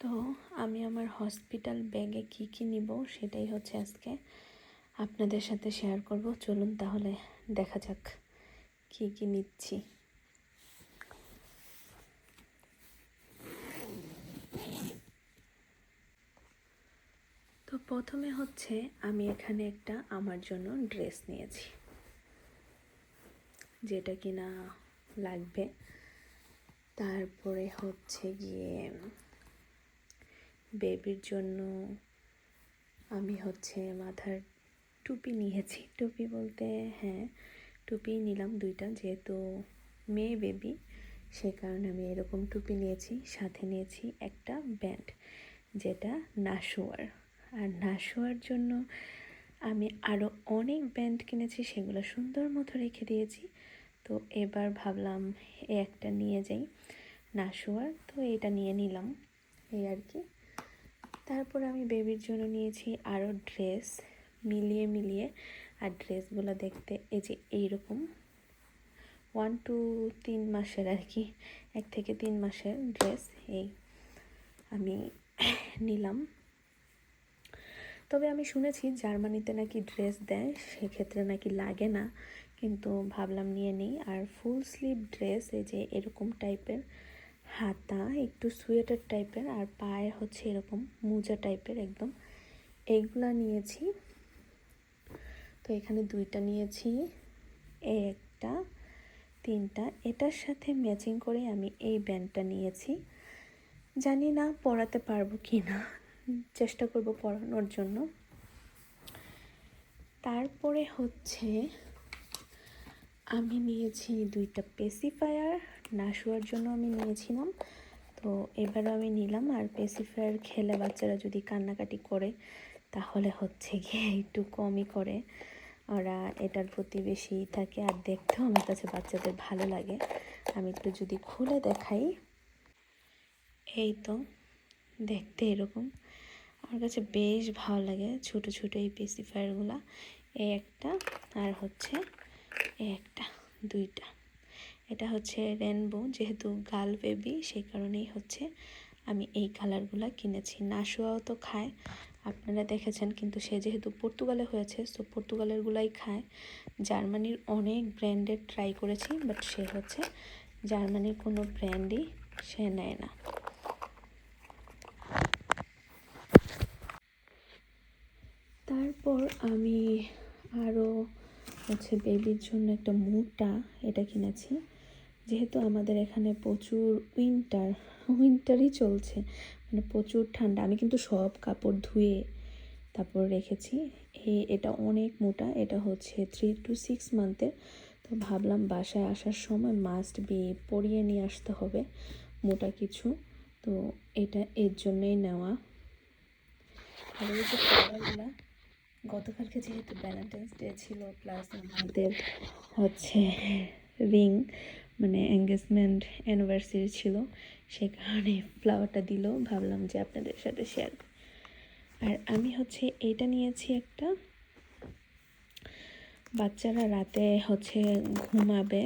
তো আমি আমার হসপিটাল ব্যাগে কি কি নিব সেটাই হচ্ছে আজকে আপনাদের সাথে শেয়ার করব। চলুন তাহলে দেখা যাক কি কি নিচ্ছি। তো প্রথমে হচ্ছে আমি এখানে একটা আমার জন্য ড্রেস নিয়েছি। যেটা কিনা লাগবে। তারপরে হচ্ছে গিয়ে বেবির জন্য আমি হচ্ছে মাথার টুপি নিয়েছি। টুপি বলতে হ্যাঁ টুপি নিলাম দুইটা, যেহেতু মেয়ে বেবি, সে কারণে আমি এরকম টুপি নিয়েছি। সাথে নিয়েছি একটা ব্যান্ড, যেটা নাশোয়ার আর নাশোয়ার জন্য আমি আরও অনেক ব্যান্ড কিনেছি, সেগুলো সুন্দর মতো রেখে দিয়েছি। তো এবার ভাবলাম একটা নিয়ে যাই। নাশোয়ার তো এটা নিয়ে নিলাম। এই আর কি। তারপর আমি বেবির জন্য নিয়েছি আরও ড্রেস, মিলিয়ে মিলিয়ে। আর ড্রেসগুলো দেখতে এই যে এইরকম। ওয়ান টু তিন মাসের আর কি। এক থেকে তিন মাসের ড্রেস এই আমি নিলাম। তবে আমি শুনেছি জার্মানিতে নাকি ড্রেস দেয়, সেক্ষেত্রে নাকি লাগে না। কিন্তু ভাবলাম নিয়ে নিই। আর ফুল স্লিভ ড্রেস, এই যে এরকম টাইপের হাতা, একটু সোয়েটার টাইপের আর পায়ে হচ্ছে এরকম মোজা টাইপের একদম। এইগুলা নিয়েছি। তো এখানে দুইটা নিয়েছি এই একটা, তিনটা। এটার সাথে ম্যাচিং করে আমি এই ব্যান্ডটা নিয়েছি। জানি না পড়াতে পারব কি না চেষ্টা করব পড়ানোর জন্য। তারপরে হচ্ছে আমি নিয়েছি দুইটা পেসিফায়ার না শোয়ার জন্য আমি নিয়েছিলাম। তো এবারও আমি নিলাম, আর পেসিফায়ার খেলে বাচ্চারা যদি কান্নাকাটি করে, তাহলে হচ্ছে গিয়ে একটু কমই করে। ওরা এটার প্রতি বেশি থাকে, আর দেখতেও আমার কাছে বাচ্চাদের ভালো লাগে। আমি একটু যদি খুলে দেখাই। এই তো, দেখতে এরকম। আমার কাছে বেশ ভালো লাগে ছোট ছোট এই পেসিফায়ারগুলো। এই একটা, আর হচ্ছে একটা, দুইটা। এটা হচ্ছে রেনবো, যেহেতু গার্ল বেবি, সেই কারণেই হচ্ছে আমি এই কালারগুলো কিনেছি। নাশুয়াও তো খায়, আপনারা দেখেছেন, কিন্তু সে যেহেতু পর্তুগালে হয়েছে, সো পর্তুগালেরগুলাই খায়। জার্মানির অনেক ব্র্যান্ডের ট্রাই করেছি, বাট সে হচ্ছে জার্মানির কোনো ব্র্যান্ডই সে নেয় না। তারপর আমি আরও হচ্ছে বেবির জন্য একটা মোটা এটা কিনেছি। যেহেতু আমাদের এখানে প্রচুর উইন্টার উইন্টারই চলছে মানে প্রচুর ঠান্ডা। আমি কিন্তু সব কাপড় ধুয়ে তারপর রেখেছি। এই এটা অনেক মোটা, এটা হচ্ছে থ্রি টু সিক্স মান্থের তো ভাবলাম বাসায় আসার সময় মাস্ট বি পরিয়ে নিয়ে আসতে হবে মোটা কিছু। তো এটা এর জন্যই নেওয়া। আর এই যে গতকালকে যেহেতু ভ্যালেন্টাইন্স ডে ছিল প্লাস আমাদের হচ্ছে রিং মানে এঙ্গেজমেন্ট অ্যানিভার্সারি ছিল সে কারণে ফ্লাওয়ারটা দিল। ভাবলাম যে আপনাদের সাথে শেয়ার আর আমি হচ্ছে এইটা নিয়েছি একটা, বাচ্চারা রাতে হচ্ছে ঘুমাবে,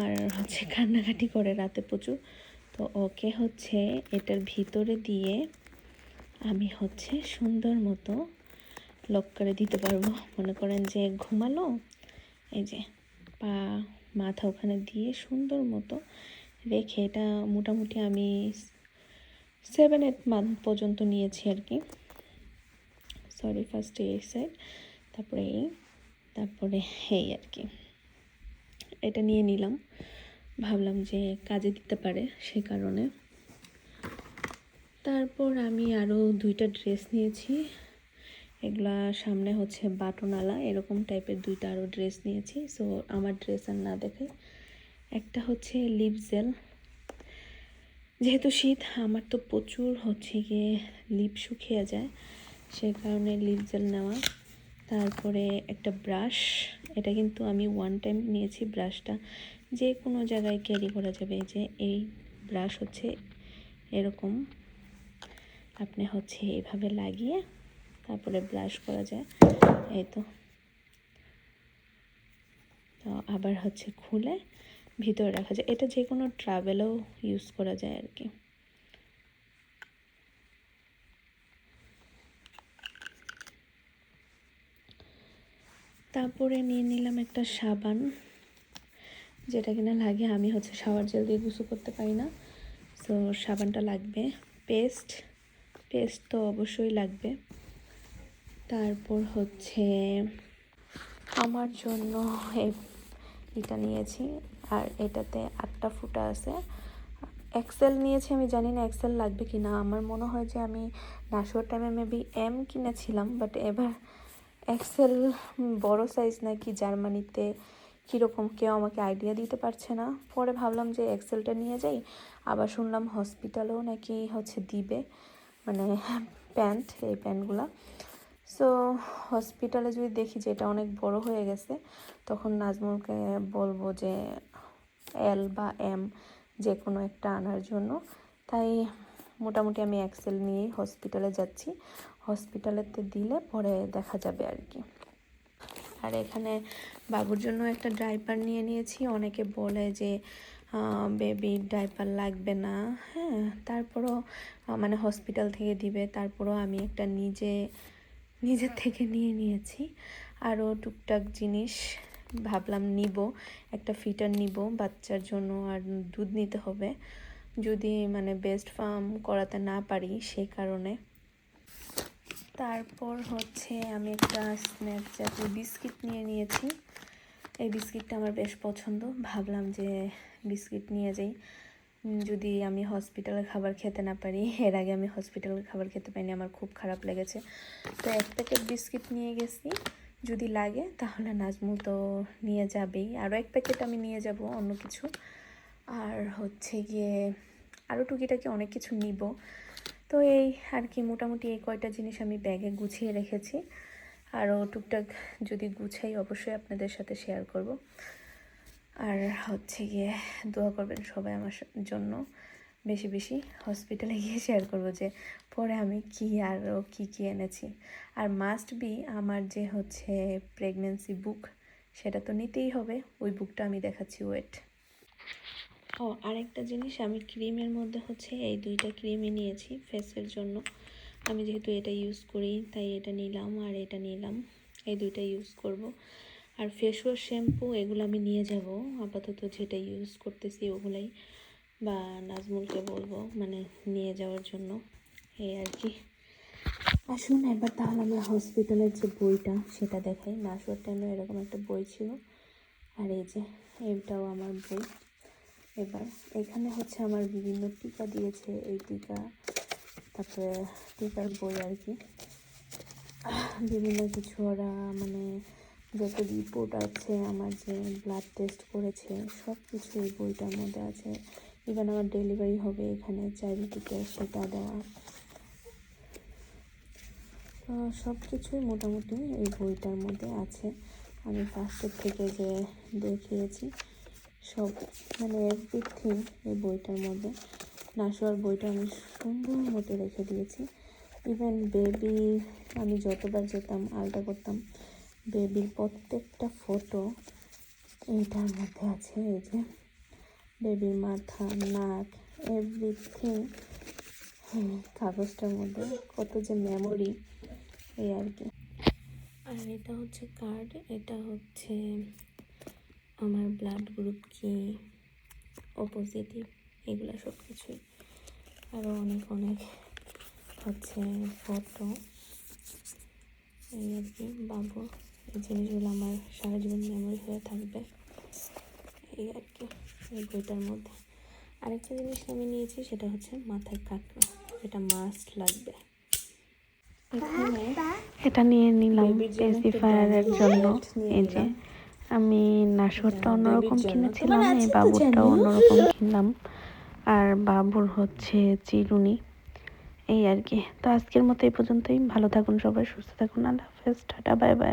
আর হচ্ছে কান্নাকাটি করে রাতে প্রচুর। তো ওকে হচ্ছে এটার ভিতরে দিয়ে আমি হচ্ছে সুন্দর মতো লক করে দিতে পারব। মনে করেন যে ঘুমালো, এই যে পা, মাথা ওখানে দিয়ে সুন্দর মতো রেখে এটা মোটামুটি আমি সেভেন এইট মান্থ পর্যন্ত নিয়েছি আর কি। সরি ফার্স্টে এই সাইড তারপরে এই তারপরে এই আর কি। এটা নিয়ে নিলাম। ভাবলাম যে কাজে দিতে পারে সে কারণে। তারপর আমি আরও দুইটা ড্রেস নিয়েছি। এগুলা সামনে হচ্ছে বাটনওয়ালা, এরকম টাইপের দুইটা আরও ড্রেস নিয়েছি। সো আমার ড্রেস আর না দেখে। একটা হচ্ছে লিপ জেল যেহেতু শীত, আমার তো প্রচুর হচ্ছে গিয়ে লিপ শুকিয়ে যায়, সে কারণে লিপ জেল নেওয়া। তারপরে একটা ব্রাশ এটা কিন্তু আমি ওয়ান টাইম নিয়েছি ব্রাশটা যে কোনো জায়গায় ক্যারি করা যাবে যে এই ব্রাশ হচ্ছে এরকম। আপনি হচ্ছে এভাবে লাগিয়ে তারপরে ব্লাশ করা যায়। এই তো। আবার হচ্ছে খুলে ভিতরে রাখা যায়। এটা যে কোনো ট্রাভেলেও ইউজ করা যায় আর কি। তারপরে নিয়ে নিলাম একটা সাবান, যেটা কিনা লাগে। আমি হচ্ছে শাওয়ার জেল দিয়ে গুসু করতে পারি না। সো সাবানটা লাগবে। পেস্ট পেস্ট তো অবশ্যই লাগবে। তারপর হচ্ছে আমার জন্য এটা নিয়েছি। আর এটাতে আটটা ফুটা আছে। এক্সেল নিয়েছি আমি, জানি না এক্সেল লাগবে কি না আমার মনে হয় যে আমি নাশোর টাইমে মেবি এম কিনেছিলাম বাট এবার এক্সেল বড় সাইজ নাকি জার্মানিতে কীরকম কেউ আমাকে আইডিয়া দিতে পারছে না। পরে ভাবলাম যে এক্সেলটা নিয়ে যাই। আবার শুনলাম হসপিটালেও নাকি হচ্ছে দিবে মানে প্যান্ট এই প্যান্টগুলা সো হসপিটালে যদি দেখি যে এটা অনেক বড় হয়ে গেছে, তখন নাজমুলকে বলব যে এল বা এম যে কোনো একটা আনার জন্য। তাই মোটামুটি আমি এক্সেল নিয়েই হসপিটালে যাচ্ছি। হসপিটালেতে দিলে পরে দেখা যাবে আর কি। আর এখানে বাবুর জন্য একটা ডাইপার নিয়ে নিয়েছি। অনেকে বলে যে বেবি ডাইপার লাগবে না। হ্যাঁ তারপরও মানে হসপিটাল থেকে দিবে। তারপরও আমি একটা নিজে নিজের থেকে নিয়ে নিয়েছি। আরও টুকটাক জিনিস ভাবলাম নিব, একটা ফিটার নিব, বাচ্চার জন্য আর দুধ নিতে হবে। যদি মানে বেস্ট ফার্ম করাতে না পারি সেই কারণে। তারপর হচ্ছে আমি একটা স্ন্যাক জাতীয় বিস্কিট নিয়ে নিয়েছি। এই বিস্কিটটা আমার বেশ পছন্দ। ভাবলাম যে বিস্কিট নিয়ে যাই। যদি আমি হসপিটালের খাবার খেতে না পারি, এর আগে আমি হসপিটালের খাবার খেতে পাইনি আমার খুব খারাপ লেগেছে। তো এক প্যাকেট বিস্কিট নিয়ে গেছি, যদি লাগে তাহলে নাজমু তো নিয়ে যাবেই। আরও এক প্যাকেট আমি নিয়ে যাব অন্য কিছু। আর হচ্ছে গিয়ে আরও টুকিটাকি অনেক কিছু নিব। তো এই আর কি, মোটামুটি এই কয়টা জিনিস আমি ব্যাগে গুছিয়ে রেখেছি। আরও টুকটাক যদি গুছাই অবশ্যই আপনাদের সাথে শেয়ার করব। আর হচ্ছে গিয়ে দোয়া করবেন সবাই আমার জন্য। বেশি বেশি হসপিটালে গিয়ে শেয়ার করব যে, পরে আমি কি আরও কি কি এনেছি? আর মাস্ট বি আমার যে হচ্ছে প্রেগনেন্সি বুক সেটা তো নিতেই হবে। ওই বুকটা আমি দেখাচ্ছি ওয়েট ও, আরেকটা জিনিস, আমি ক্রিমের মধ্যে হচ্ছে এই দুইটা ক্রিমই নিয়েছি ফেসের জন্য। আমি যেহেতু এটা ইউজ করি, তাই এটা নিলাম আর এটা নিলাম। এই দুইটা ইউজ করব। আর ফেস ওয়াশ শ্যাম্পু এগুলো আমি নিয়ে যাব। আপাতত যেটা ইউজ করতেছি ওগুলাই বা নাজমুলকে বলব মানে নিয়ে যাওয়ার জন্য। এই আর কি। আসুন এবার তাহলে আমরা হসপিটালের যে বইটা, সেটা দেখাই। নাসর টাইমে এরকম একটা বই ছিল। আর এই যে, এটাও আমার বই। এবার এখানে হচ্ছে আমার বিভিন্ন টিকা দিয়েছে এই টিকা। তারপরে টিকার বই আর কি। বিভিন্ন কিছু ওরা মানে যত রিপোর্ট আছে, আমার যে ব্লাড টেস্ট করেছে সব কিছু এই বইটার মধ্যে আছে। ইভেন আমার ডেলিভারি হবে এখানে চারিদিকে সেটা দেওয়া। সব কিছুই মোটামুটি এই বইটার মধ্যে আছে। আমি ফার্স্টের থেকে যে দেখিয়েছি, সব মানে এভরিথিং এই বইটার মধ্যে। নাশোয়ার বইটা আমি সুন্দর মতো রেখে দিয়েছি। ইভেন বেবি আমি যতবার যেতাম আলটা করতাম বেবির প্রত্যেকটা ফটো এইটার মধ্যে আছে, এই যে বেবির মাথা, নাক এভরিথিং হ্যাঁ কাগজটার মধ্যে কত যে মেমোরি এই আর কি। আর এটা হচ্ছে কার্ড এটা হচ্ছে আমার ব্লাড গ্রুপ কি ও পজিটিভ এগুলো সব কিছুই আরও অনেক অনেক হচ্ছে ফটো এই আর কি, বাবু। এই জিনিসগুলো আমার সারা জীবন মেমোরি হয়ে থাকবে। এই আর কি এই বইটার মধ্যে। আরেকটা জিনিস আমি নিয়েছি সেটা হচ্ছে মাথায় কাঁকড়া। এটা মাস্ট লাগবে। এটা নিয়ে নিলাম পেসিফায়ারের জন্য। এই যে আমি নাশরটা অন্যরকম কিনেছিলাম এই বাবুরটাও অন্যরকম কিনলাম। আর বাবুর হচ্ছে চিরুনি। এই আর কি। তো আজকের মতো এই পর্যন্তই। ভালো থাকুন সবাই সুস্থ থাকুন। আল্লাহ হাফেজ। Tata bye bye.